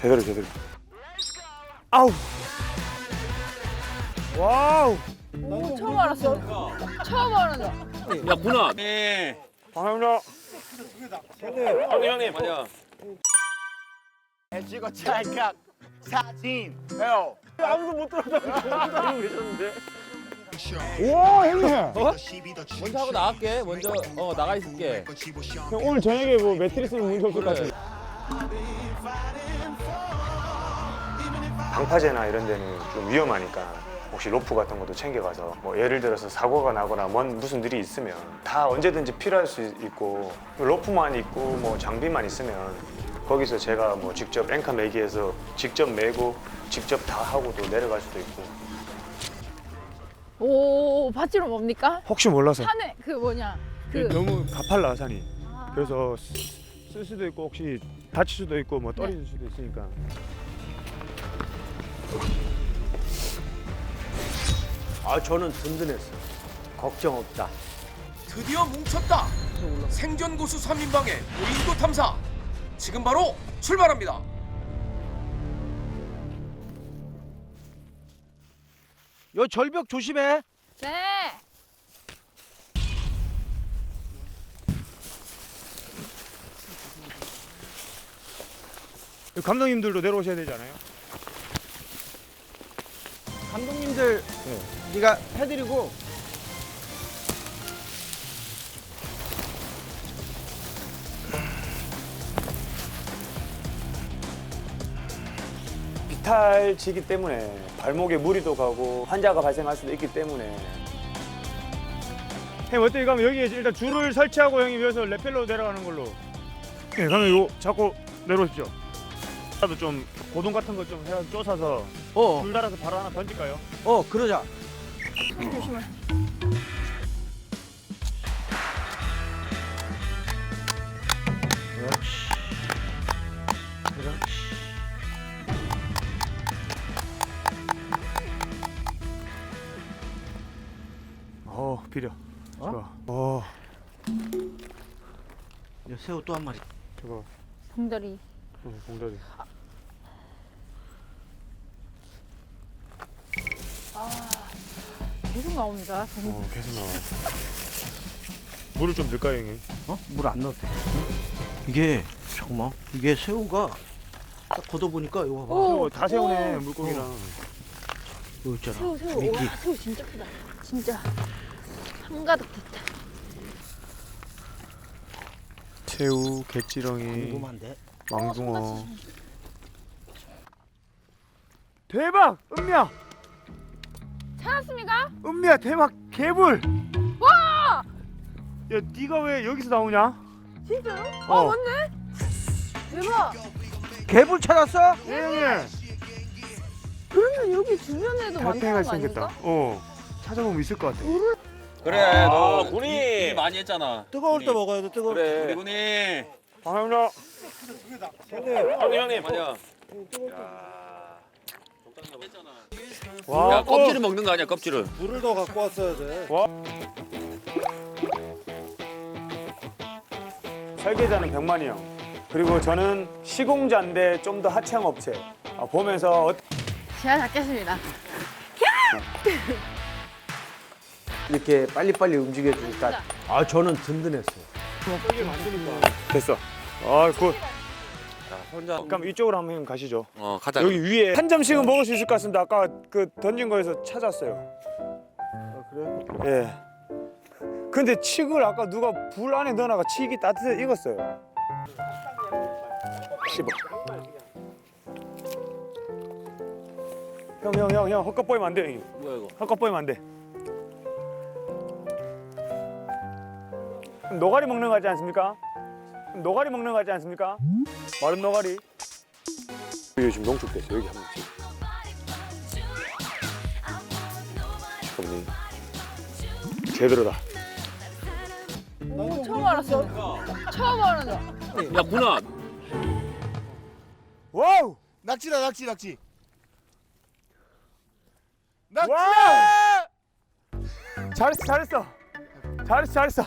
제대로 제대로. 아우. 와우. 오, 처음 알았어. 처음 알았어. 야 문아. 네. 감사합니다. 형님 형님. 아니야. 찍어 찰칵 사진 형 아무도 못 들었다. 들고 계셨는데. 와 형님 먼저 하고 나갈게. 먼저 어 나가 있을게. 형, 오늘 저녁에 뭐 매트리스는 문제 없을 것. 같은데 방파제나 이런 데는 좀 위험하니까 혹시 로프 같은 것도 챙겨가서 뭐 예를 들어서 사고가 나거나 뭔 무슨 일이 있으면 다 언제든지 필요할 수 있고 로프만 있고 뭐 장비만 있으면 거기서 제가 뭐 직접 앵커 매기해서 직접 매고 직접 다 하고 또 내려갈 수도 있고 오, 밧줄은 뭡니까? 혹시 몰라서 산에 그 뭐냐? 그 너무 가팔라 산이 아, 그래서 쓸 수도 있고 혹시 다칠 수도 있고 뭐 떨어질 수도 있으니까 아 저는 든든했어. 걱정 없다. 드디어 뭉쳤다. 생존 고수 3인방의 무인도 탐사. 지금 바로 출발합니다. 요 절벽 조심해. 네. 감독님들도 내려오셔야 되지 않아요? 감독님들 네가 해드리고 비탈지기 때문에 발목에 무리도 가고 환자가 발생할 수도 있기 때문에 형 어때 그러면 여기에 일단 줄을 설치하고 형이 위에서 레펠로 내려가는 걸로 예 그러면 이거 잡고 내려오십시오 나도 좀 고동 같은 거 좀 해서 쪼사서 어, 줄 달아서 바로 하나 던질까요? 어 그러자. 조심해. 비려 좋아 어 야, 새우 또 한 마리. 저거 봉다리. 어, 봉다리 계속 나옵니다. 어 계속 나와 물을 좀 넣을까요 형님? 어? 물 안 넣어도 돼. 이게 잠깐만. 이게 새우가 딱 걷어보니까 이거 봐봐. 오, 어, 다 세우네 오. 물고기랑 이거 있잖아. 새우 새우. 미끼. 와, 새우 진짜 크다. 진짜 한가득 됐다. 새우, 개찌렁이, 궁금한데. 망둥어 대박! 은미야! 찾았습니까? 은미야 대박! 개불! 와! 야 네가 왜 여기서 나오냐? 진짜요? 어. 아 맞네. 대박. 개불 찾았어? 예 형님! 그러면 여기 주변에도 많다는 달팽이가 거 생겼다 아닙니까? 어 찾아보면 있을 것 같아 그래 아, 너 군이 일 많이 했잖아. 뜨거울 때 먹어야 돼. 뜨거울 때. 그래. 군이. 감사합니다 형님 형님. 아니야. 와야 껍질을 먹는 거 아니야 껍질을. 물을 더 갖고 왔어야 돼 설계자는 백만이 형 그리고 저는 시공자인데 좀 더 하청 업체 아, 보면서 어, 제가 잡겠습니다. 이렇게 빨리빨리 움직여 주니까 아 저는 든든했어. 됐어 아굿 혼자. 그럼 이쪽으로 한번 형 가시죠 어 가자. 여기 위에 한 점씩은 먹을 수 있을 것 같습니다. 아까 그 던진 거에서 찾았어요. 아, 그래? 예. 근데 칡을 아까 누가 불 안에 넣어놔가 칡이 따뜻해 익었어요. 씹어. 형, 형, 형, 형, 헛것 보이면 안 돼, 형님. 뭐야 이거? 헛것 보이면 안 돼. 그럼 노가리 먹는 거 같지 않습니까? 그럼 노가리 먹는 거 같지 않습니까? 마른 노가리. 여기 지금 농축됐어. 여기 한번 찍. 잠깐만요. 제대로다. 오, 처음 알았어. 처음 알았어. 야 문아. 와우! 낙지다 낙지 낙지 와우! 잘했어, 잘했어. 잘했어, 잘했어.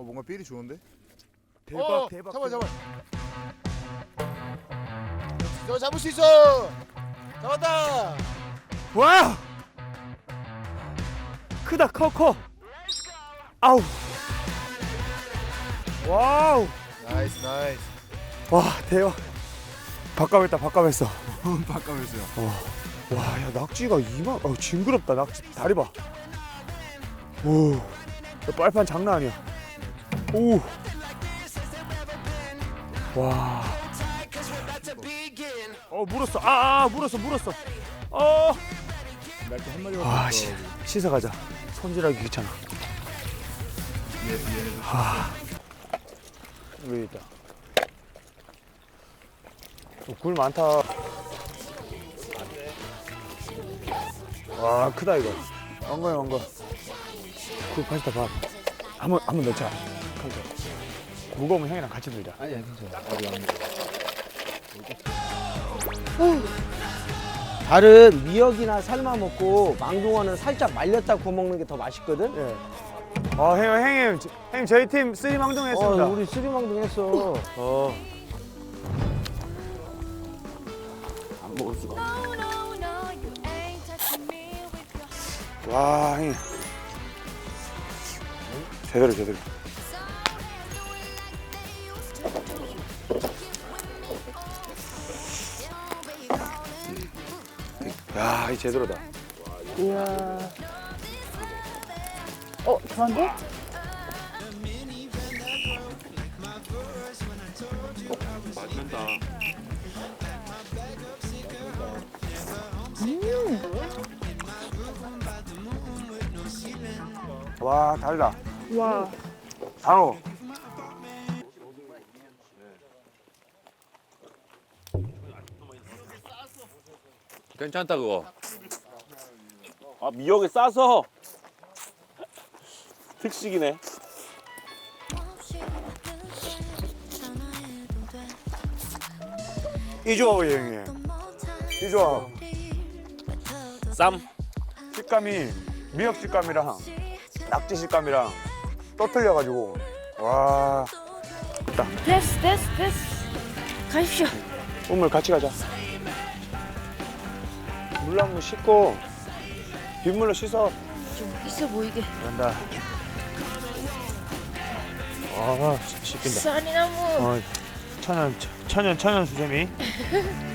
어 뭔가 삘이 좋은데? 대박 어, 대박. 잡아 잡아. 저 잡을 수 있어. 잡았다. 와! 크다 커 커. 아우. 와우. 나이스 나이스. 와 대박. 바꿔했다 바꿔했어. 바꿔면서요. 와, 야 낙지가 이만, 어 징그럽다 낙지 다리 봐. 오, 야, 빨판 장난 아니야. 오, 와. 어 물었어, 아, 아 물었어, 물었어. 어. 와, 씨, 씻어 가자. 손질하기 귀찮아. 아, 여기 있다. 어, 굴 많다. 와 크다 이거 왕거야 왕거 그 파스타 밥 한번 한번 넣자 무거우면 형이랑 같이 들자 아니 다른 미역이나 삶아 먹고 망둥어는 살짝 말렸다 구워 먹는 게 더 맛있거든. 예. 어 형님 형님 저- 형님 저희 팀 쓰리망둥 했습니다 어, 우리 쓰리망둥 했어. 어. 안 먹을 수가. 없어. 와 형님 제대로 제대로 야 이 제대로다 이야. 어, 좋은데? 와 달다 와. 바로 괜찮다 그거. 아 미역에 싸서 특식이네. 이 조합이에요 형님 이 조합 쌈. 식감이 미역 식감이랑 낙지 식감이랑 또 틀려가지고 와 됐어, 됐어, 됐어. 가십시오. 오늘 같이 가자 물로 한번 씻고 빗물로 씻어 좀 있어 보이게. 간다 아 씻긴다 쌀이나무. 어, 천연 천연 천연 수세미